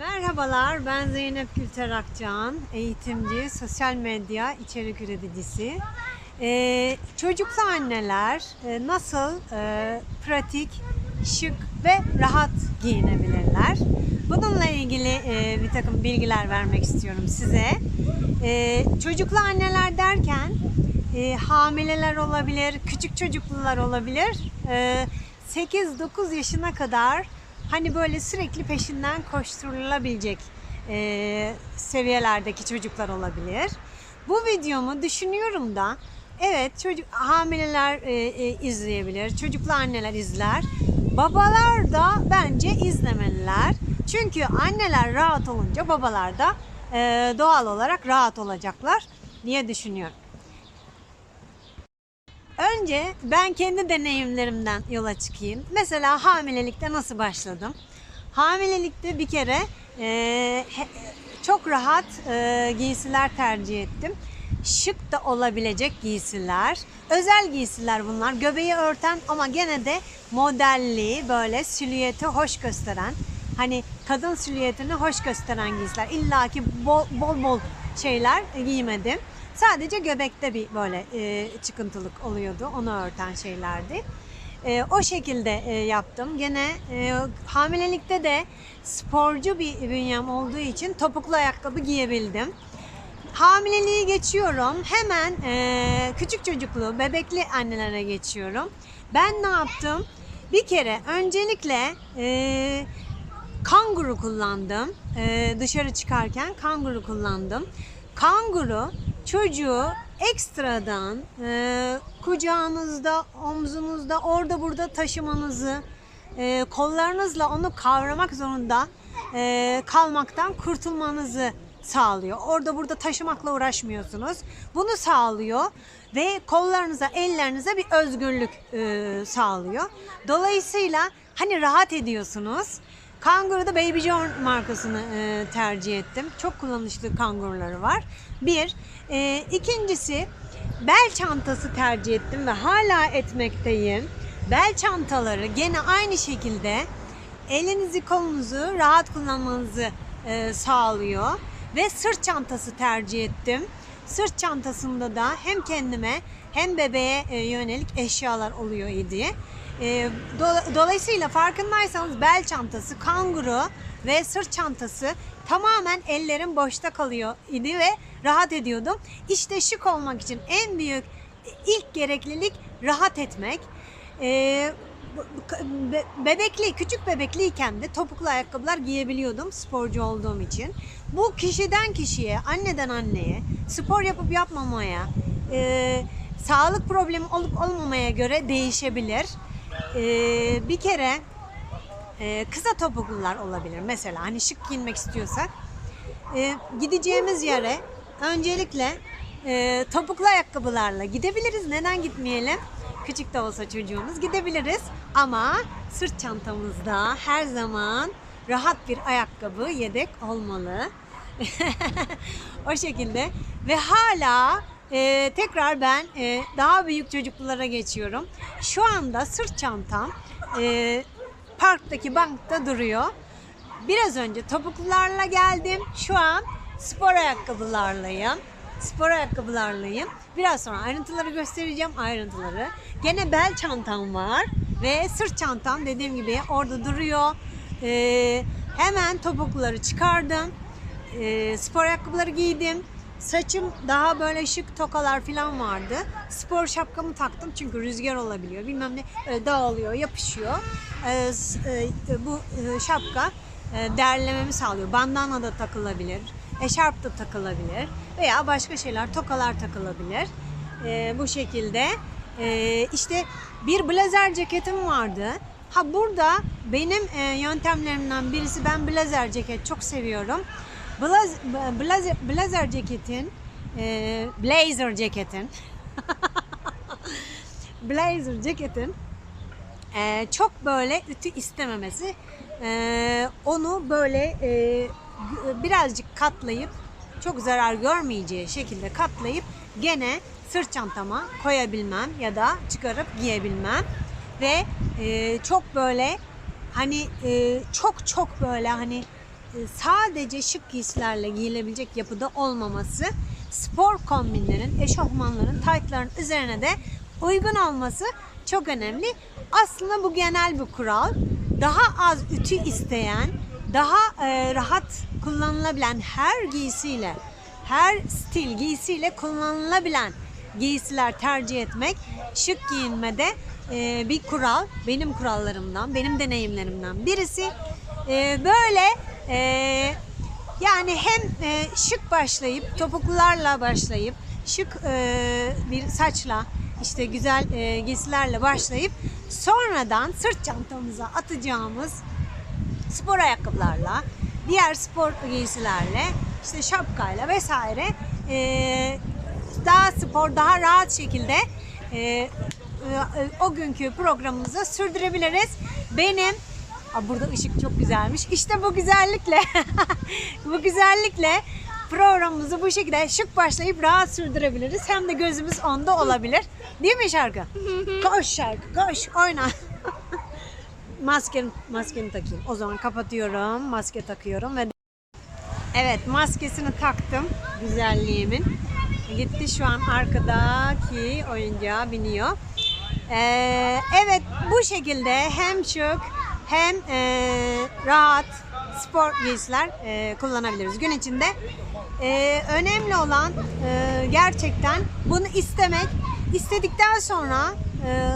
Merhabalar, ben Zeynep Gülter Akcan, eğitimci, sosyal medya içerik üreticisi. Ee, çocuklu anneler e, nasıl e, pratik, şık ve rahat giyinebilirler? Bununla ilgili e, bir takım bilgiler vermek istiyorum size. E, çocuklu anneler derken e, hamileler olabilir, küçük çocuklular olabilir. E, 8-9 yaşına kadar hani böyle sürekli peşinden koşturulabilecek e, seviyelerdeki çocuklar olabilir. Bu videomu düşünüyorum da evet çocuk hamileler e, e, izleyebilir, çocuklu anneler izler. Babalar da bence izlemeliler. Çünkü anneler rahat olunca babalar da e, doğal olarak rahat olacaklar diye düşünüyorum. Önce ben kendi deneyimlerimden yola çıkayım. Mesela hamilelikte nasıl başladım? Hamilelikte bir kere e, çok rahat e, giysiler tercih ettim. Şık da olabilecek giysiler. Özel giysiler bunlar. Göbeği örten ama gene de modelli böyle silüeti hoş gösteren hani kadın silüetini hoş gösteren giysiler. İlla ki bol bol, bol şeyler giymedim. Sadece göbekte bir böyle e, çıkıntılık oluyordu. Onu örten şeylerdi. E, o şekilde e, yaptım. Gene e, hamilelikte de sporcu bir bünyem olduğu için topuklu ayakkabı giyebildim. Hamileliği geçiyorum. Hemen e, küçük çocuklu, bebekli annelere geçiyorum. Ben ne yaptım? Bir kere öncelikle e, kanguru kullandım. E, dışarı çıkarken kanguru kullandım. Kanguru çocuğu ekstradan e, kucağınızda, omzunuzda, orada burada taşımanızı, e, kollarınızla onu kavramak zorunda e, kalmaktan kurtulmanızı sağlıyor. Orada burada taşımakla uğraşmıyorsunuz. Bunu sağlıyor ve kollarınıza, ellerinize bir özgürlük e, sağlıyor. Dolayısıyla hani rahat ediyorsunuz. Kanguru'da Baby John markasını e, tercih ettim. Çok kullanışlı kanguruları var. Bir. E, ikincisi bel çantası tercih ettim ve hala etmekteyim. Bel çantaları gene aynı şekilde elinizi kolunuzu rahat kullanmanızı e, sağlıyor. Ve sırt çantası tercih ettim. Sırt çantasında da hem kendime hem bebeğe e, yönelik eşyalar oluyor idi. E, do- dolayısıyla farkındaysanız bel çantası, kanguru ve sırt çantası tamamen ellerim boşta kalıyor idi ve rahat ediyordum. İşte şık olmak için en büyük ilk gereklilik rahat etmek. E, be- bebekli, küçük bebekliyken de topuklu ayakkabılar giyebiliyordum sporcu olduğum için. Bu kişiden kişiye, anneden anneye, spor yapıp yapmamaya, e, sağlık problemi olup olmamaya göre değişebilir. E, bir kere e, kısa topuklular olabilir. Mesela hani şık giyinmek istiyorsak e, gideceğimiz yere öncelikle e, topuklu ayakkabılarla gidebiliriz. Neden gitmeyelim? Küçük de olsa çocuğumuz gidebiliriz. Ama sırt çantamızda her zaman rahat bir ayakkabı yedek olmalı. o şekilde ve hala e, tekrar ben e, daha büyük çocuklulara geçiyorum. Şu anda sırt çantam e, parktaki bankta duruyor. Biraz önce topuklularla geldim. Şu an spor ayakkabılarlayım. Spor ayakkabılarlayım. Biraz sonra ayrıntıları göstereceğim ayrıntıları. Gene bel çantam var ve sırt çantam dediğim gibi orada duruyor. Ee, hemen topukluları çıkardım. Ee, spor ayakkabıları giydim. Saçım daha böyle şık tokalar falan vardı. Spor şapkamı taktım çünkü rüzgar olabiliyor. Bilmem ne dağılıyor, yapışıyor. Ee, s- e, bu e, şapka e, derlememi sağlıyor. Bandana da takılabilir, eşarp da takılabilir veya başka şeyler, tokalar takılabilir. Bu şekilde. İşte bir blazer ceketim vardı. Ha burada benim e, yöntemlerimden birisi ben blazer ceket çok seviyorum. Blaz, blazer, blazer ceketin, e, blazer ceketin, blazer ceketin e, çok böyle ütü istememesi. E, onu böyle e, birazcık katlayıp çok zarar görmeyeceği şekilde katlayıp gene sırt çantama koyabilmem ya da çıkarıp giyebilmem ve e, çok böyle hani e, çok çok böyle hani sadece şık giysilerle giyilebilecek yapıda olmaması, spor kombinlerin, eşofmanların, taytların üzerine de uygun olması çok önemli. Aslında bu genel bir kural. Daha az ütü isteyen, daha e, rahat kullanılabilen her giysiyle, her stil giysiyle kullanılabilen giysiler tercih etmek şık giyinmede e, bir kural. Benim kurallarımdan, benim deneyimlerimden birisi. E, böyle e, yani hem e, şık başlayıp topuklularla başlayıp şık e, bir saçla işte güzel e, giysilerle başlayıp sonradan sırt çantamıza atacağımız spor ayakkabılarla, diğer spor giysilerle, işte şapkayla vesaire e, daha spor, daha rahat şekilde e, e, o günkü programımızı sürdürebiliriz. Benim Aa, burada ışık çok güzelmiş. İşte bu güzellikle bu güzellikle programımızı bu şekilde şık başlayıp rahat sürdürebiliriz. Hem de gözümüz onda olabilir. Değil mi şarkı? koş şarkı, koş, oyna. Masken, maskeni takayım. O zaman kapatıyorum, maske takıyorum ve Evet maskesini taktım güzelliğimin. Gitti şu an arkadaki oyuncağa biniyor. Ee, evet bu şekilde hem şık hem e, rahat spor giysiler e, kullanabiliriz gün içinde. E, önemli olan e, gerçekten bunu istemek. İstedikten sonra e,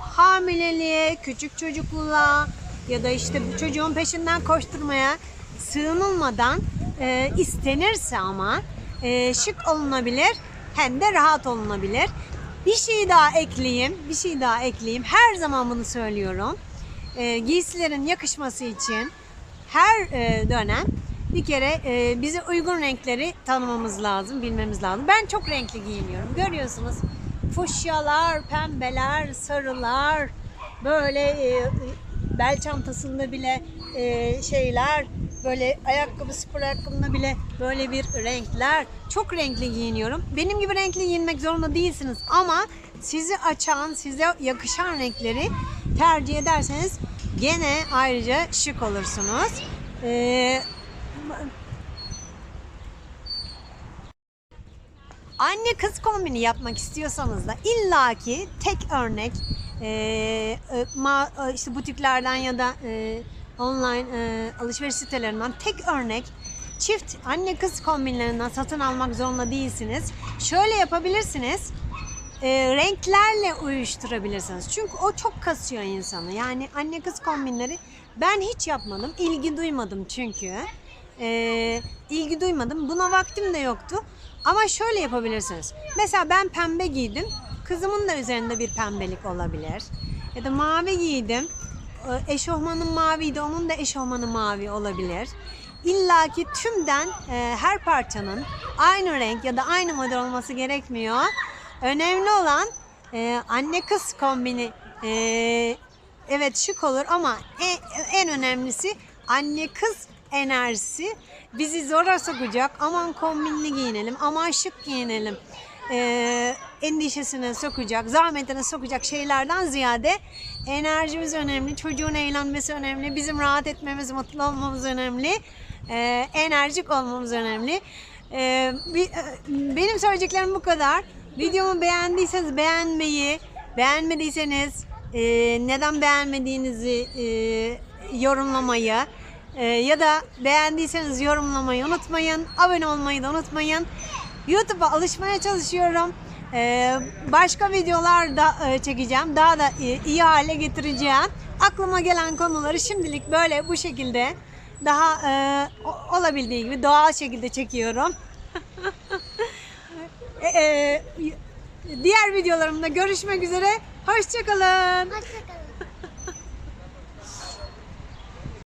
hamileliğe, küçük çocukluluğa ya da işte bu çocuğun peşinden koşturmaya sığınılmadan e, istenirse ama e, şık olunabilir hem de rahat olunabilir. Bir şey daha ekleyeyim, bir şey daha ekleyeyim. Her zaman bunu söylüyorum. E, giysilerin yakışması için her e, dönem bir kere e, bize uygun renkleri tanımamız lazım, bilmemiz lazım. Ben çok renkli giyiniyorum. Görüyorsunuz fuşyalar, pembeler, sarılar, böyle e, bel çantasında bile şeyler, böyle ayakkabı, spor ayakkabında bile böyle bir renkler. Çok renkli giyiniyorum. Benim gibi renkli giyinmek zorunda değilsiniz ama sizi açan, size yakışan renkleri tercih ederseniz gene ayrıca şık olursunuz. Ee, anne kız kombini yapmak istiyorsanız da illaki tek örnek e, e, ma- e, işte butiklerden ya da e, online e, alışveriş sitelerinden tek örnek çift anne kız kombinlerinden satın almak zorunda değilsiniz. Şöyle yapabilirsiniz. E, renklerle uyuşturabilirsiniz. Çünkü o çok kasıyor insanı. Yani anne kız kombinleri ben hiç yapmadım. ilgi duymadım çünkü. E, ilgi duymadım. Buna vaktim de yoktu. Ama şöyle yapabilirsiniz. Mesela ben pembe giydim. Kızımın da üzerinde bir pembelik olabilir. Ya da mavi giydim. E, Eşofmanım maviydi. Onun da eşofmanı mavi olabilir. İlla ki tümden e, her parçanın aynı renk ya da aynı model olması gerekmiyor. Önemli olan e, anne kız kombini e, evet şık olur ama en, en önemlisi anne kız enerjisi bizi zora sokacak. Aman kombinli giyinelim, aman şık giyinelim. E, endişesine sokacak, zahmetine sokacak şeylerden ziyade enerjimiz önemli, çocuğun eğlenmesi önemli, bizim rahat etmemiz, mutlu olmamız önemli, e, enerjik olmamız önemli. E, e, benim söyleyeceklerim bu kadar. Videomu beğendiyseniz beğenmeyi, beğenmediyseniz e, neden beğenmediğinizi e, yorumlamayı e, ya da beğendiyseniz yorumlamayı unutmayın. Abone olmayı da unutmayın. YouTube'a alışmaya çalışıyorum. E, başka videolar da e, çekeceğim. Daha da e, iyi hale getireceğim. Aklıma gelen konuları şimdilik böyle bu şekilde daha e, olabildiği gibi doğal şekilde çekiyorum. E, e, diğer videolarımda görüşmek üzere. Hoşçakalın. Hoşçakalın.